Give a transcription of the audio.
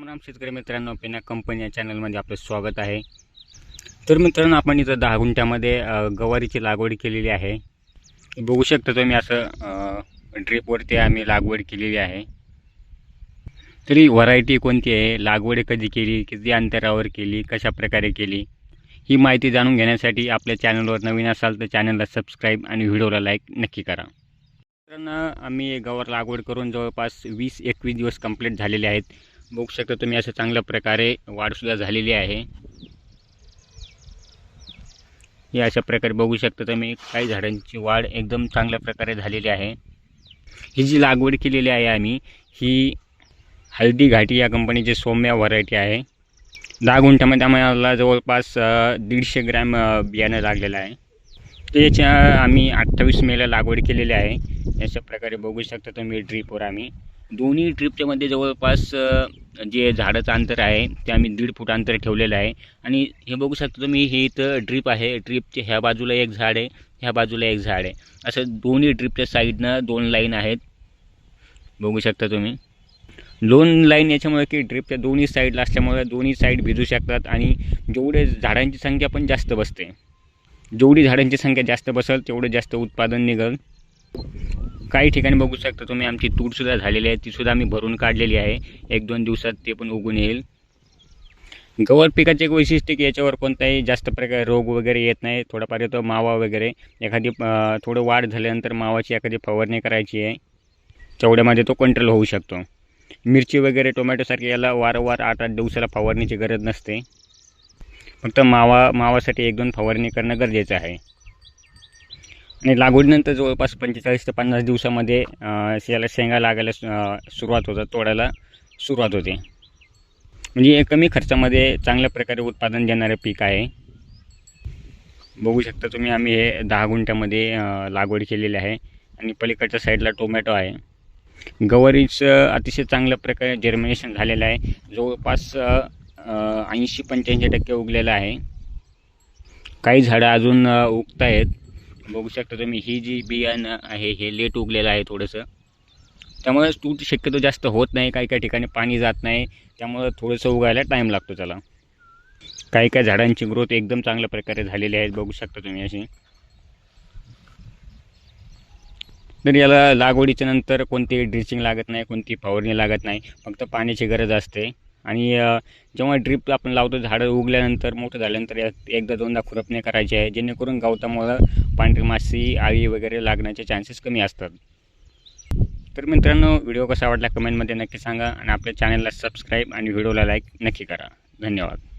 राम राम शेतकरी मित्रांनो पेना कंपनी या चॅनलमध्ये आपलं स्वागत आहे. तर मित्रांनो आपण इथं दहा गुंठ्यामध्ये गवारीची लागवड केलेली आहे. बघू शकता तुम्ही असं ड्रीपवरती आम्ही लागवड केलेली आहे. तरी व्हरायटी कोणती आहे? लागवड कधी केली? किती अंतरावर केली? कशा प्रकारे केली? ही माहिती जाणून घेण्यासाठी आपल्या चॅनलवर नवीन असाल तर चॅनलला सबस्क्राईब आणि व्हिडिओला लाईक नक्की करा. मित्रांनो आम्ही गवार लागवड करून जवळपास वीस एकवीस दिवस कंप्लीट झालेले आहेत. बघू शकता तुम्ही असं चांगल्या प्रकारे वाढसुद्धा झालेली आहे. हे अशा प्रकारे बघू शकता तुम्ही काही झाडांची वाढ एकदम चांगल्या प्रकारे झालेली आहे. ही जी लागवड केलेली आहे आम्ही ही हल्दी घाटी या कंपनीची सौम्या व्हरायटी आहे. दहा गुंठ्यामध्ये आम्हाला जवळपास दीडशे ग्रॅम बियाणं लागलेलं आहे. त्याच्या आम्ही अठ्ठावीस मेला लागवड केलेली आहे. अशा प्रकारे बघू शकता तुम्ही ड्रीपवर आम्ही. दोन्ही ट्रिपच्यामध्ये जवळपास जे झाडाचं अंतर आहे ते आम्ही दीड फूट अंतर ठेवलेलं आहे. आणि हे बघू शकता तुम्ही हे इथं ड्रीप आहे. ड्रीपच्या ह्या बाजूला एक झाड आहे ह्या बाजूला एक झाड आहे. असं दोन्ही ड्रीपच्या साईडनं दोन लाईन आहेत. बघू शकता तुम्ही. दोन लाईन याच्यामुळे की ड्रीपच्या दोन्ही साईडला असल्यामुळे दोन्ही साईड भिजू शकतात आणि जेवढे झाडांची संख्या पण जास्त बसते. जेवढी झाडांची संख्या जास्त बसेल तेवढं जास्त उत्पादन निघेल. काही ठिकाणी बघू शकता तुम्ही आमची तूरसुद्धा झालेली आहे. तीसुद्धा आम्ही भरून काढलेली आहे. एक दोन दिवसात ते पण उगून येईल. गवत पिकाचे एक वैशिष्ट्य की याच्यावर कोणताही जास्त प्रकारे रोग वगैरे येत नाही. थोडाफार येतो मावा वगैरे. एखादी थोडं वाढ झाल्यानंतर मावाची एखादी फवारणी करायची आहे. तेवढ्यामध्ये तो कंट्रोल होऊ शकतो. मिरची वगैरे टोमॅटोसारखे याला वारंवार आठ आठ दिवसाला फवारणीची गरज नसते. फक्त मावा मावासाठी एक दोन फवारणी करणं गरजेचं आहे. लागवडीनंतर जवळपास पंचेचाळीस ते पन्नास दिवसामध्ये याला शेंगा लागायला सु- सुरुवात होतात तोडायला सुरुवात होते. म्हणजे हे कमी खर्चामध्ये चांगल्या प्रकारे उत्पादन देणारे पीक आहे. बघू शकता तुम्ही आम्ही हे दहा गुंठ्यामध्ये लागवड केलेली आहे. आणि पलीकडच्या साईडला टोमॅटो आहे. गवारीचं अतिशय चांगल्या प्रकारे जर्मिनेशन झालेलं आहे. जवळपास ऐंशी पंच्याऐंशी टक्के उगलेलं आहे. काही झाडं अजून उगत आहेत बघू शकता तुम्ही ही जी बियाणं आहे हे लेट उगलेलं आहे थोडंसं. त्यामुळे तूट शक्यतो जास्त होत नाही काही काही ठिकाणी पाणी जात नाही त्यामुळं थोडंसं उगायला टाईम लागतो त्याला. काही काही झाडांची ग्रोथ एकदम चांगल्या प्रकारे झालेली आहे बघू शकता तुम्ही अशी. तर याला लागवडीच्या नंतर कोणती ड्रिचिंग लागत नाही कोणती फवारणी लागत नाही फक्त पाण्याची गरज असते. आणि जेव्हा ड्रीप आपण लावतो झाडं उगल्यानंतर मोठं झाल्यानंतर एकदा दोनदा खुरपणे करायचे आहे जेणेकरून गवतामुळं पांढरी माशी आळी वगैरे लागण्याचे चान्सेस कमी असतात. तर मित्रांनो व्हिडिओ कसा वाटला कमेंटमध्ये नक्की सांगा आणि आपल्या चॅनलला सबस्क्राईब आणि व्हिडिओला लाईक नक्की करा. धन्यवाद.